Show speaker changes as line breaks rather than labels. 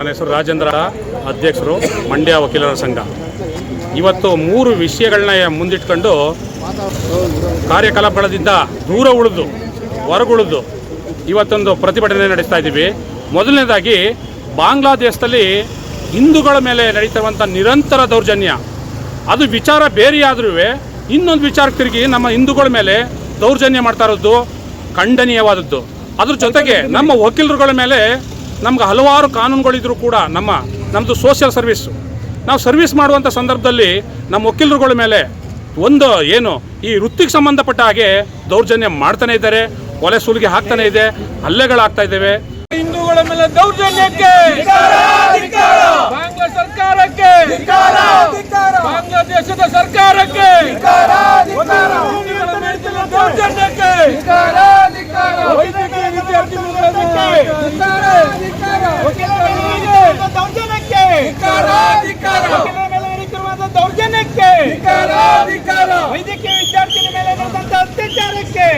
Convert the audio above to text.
ನನ್ನ ಹೆಸರು ರಾಜೇಂದ್ರ ಅಧ್ಯಕ್ಷರು, ಮಂಡ್ಯ ವಕೀಲರ ಸಂಘ. ಇವತ್ತು ಮೂರು ವಿಷಯಗಳನ್ನ ಮುಂದಿಟ್ಕೊಂಡು ಕಾರ್ಯಕಲಾಪಗಳದಿಂದ ದೂರ ಉಳಿದು, ಹೊರಗುಳಿದು ಇವತ್ತೊಂದು ಪ್ರತಿಭಟನೆ ನಡೆಸ್ತಾ ಇದ್ದೀವಿ. ಮೊದಲನೇದಾಗಿ, ಬಾಂಗ್ಲಾದೇಶದಲ್ಲಿ ಹಿಂದೂಗಳ ಮೇಲೆ ನಡೀತಿರುವಂಥ ನಿರಂತರ ದೌರ್ಜನ್ಯ. ಅದು ವಿಚಾರ ಬೇರೆಯಾದ್ರೂ ಇನ್ನೊಂದು ವಿಚಾರಕ್ಕೆ ತಿರುಗಿ ನಮ್ಮ ಹಿಂದೂಗಳ ಮೇಲೆ ದೌರ್ಜನ್ಯ ಮಾಡ್ತಾ ಇರೋದು ಖಂಡನೀಯವಾದದ್ದು. ಅದ್ರ ಜೊತೆಗೆ ನಮ್ಮ ವಕೀಲರುಗಳ ಮೇಲೆ ನಮ್ಗೆ ಹಲವಾರು ಕಾನೂನುಗಳಿದ್ರು ಕೂಡ ನಮ್ಮ ನಮ್ಮದು ಸೋಷಿಯಲ್ ಸರ್ವಿಸ್ ನಾವು ಸರ್ವಿಸ್ ಮಾಡುವಂಥ ಸಂದರ್ಭದಲ್ಲಿ ನಮ್ಮ ವಕೀಲರುಗಳ ಮೇಲೆ ಒಂದು ಏನು ಈ ವೃತ್ತಿಗೆ ಸಂಬಂಧಪಟ್ಟ ಹಾಗೆ ದೌರ್ಜನ್ಯ ಮಾಡ್ತಾನೆ ಇದ್ದಾರೆ ಒಲೆ ಸುಲಿಗೆ ಹಾಕ್ತಾನೆ ಇದೆ ಹಲ್ಲೆಗಳಾಗ್ತಾ ಇದ್ದಾವೆ.
ಹಿಂದೂಗಳ ಮೇಲೆ ದೌರ್ಜನ್ಯಕ್ಕೆ ಬಾಂಗ್ಲಾ ಸರ್ಕಾರಕ್ಕೆ ಬಾಂಗ್ಲಾದೇಶದ ಸರ್ಕಾರಕ್ಕೆ ಹಿಂದೂಗಳ ಮೇಲೆ ದೌರ್ಜನ್ಯಕ್ಕೆ ವೈದ್ಯಕೀಯ ವಿದ್ಯಾರ್ಥಿ ನಿಲಯಕ್ಕೆ ವಕೀಲರ ಮೇಲೆ ದೌರ್ಜನ್ಯಕ್ಕೆ ವಕೀಲರ ಮೇಲೆ ನಡೀತಿರುವಂತ ದೌರ್ಜನ್ಯಕ್ಕೆ ವೈದ್ಯಕೀಯ ವಿದ್ಯಾರ್ಥಿಗಳ ಮೇಲೆ ಅತ್ಯಾಚಾರಕ್ಕೆ